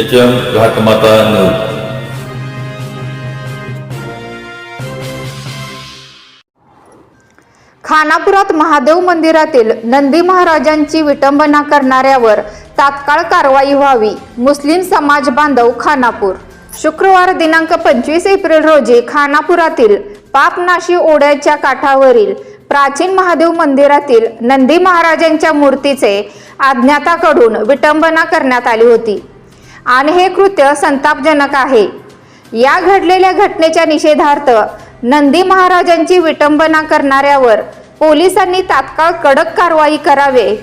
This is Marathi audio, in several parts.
एच एम घाटमाता न्यूज खानापुरात महादेव मंदिरातील नंदी महाराजांची विटंबना करणाऱ्यावर तात्काळ कारवाई व्हावी. मुस्लिम समाज बांधव खानापूर. शुक्रवार दिनांक पंचवीस एप्रिल रोजी खानापुरातील पापनाशी ओढ्याच्या काठावरील प्राचीन महादेव मंदिरातील नंदी महाराजांच्या मूर्तीचे अज्ञाताकडून विटंबना करण्यात आली होती. आणि हे कृत्य संतापजनक आहे. या घडलेल्या घटनेच्या निषेधार्थ नंदी महाराजांची विटंबना करणाऱ्यावर पोलिसांनी तात्काळ कडक कारवाई करावे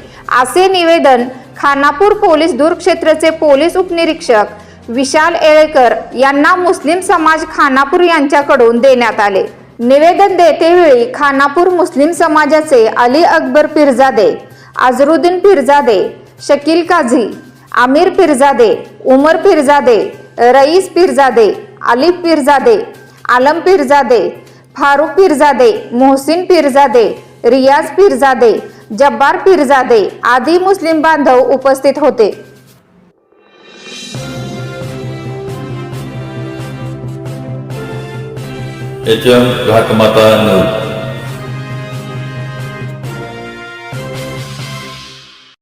असे निवेदन खानापूर पोलीस दूरक्षेत्रचे पोलीस उपनिरीक्षक विशाल येळेकर यांना मुस्लिम समाज खानापूर यांच्याकडून देण्यात आले. निवेदन देतेवेळी खानापूर मुस्लिम समाजाचे अली अकबर पिरजादे अझरुद्दीन पिरजादे शकील काझी आमिर पिरजादे उमर पिरजादे रईस पिरजादे आलिफ पिरजादे आलम पिरजादे फारुख पिरजादे मोहसिन पिरजादे रियाज पिरजादे जब्बार पिरजादे आदी मुस्लिम बांधव उपस्थित होते. H M Ghatmata news.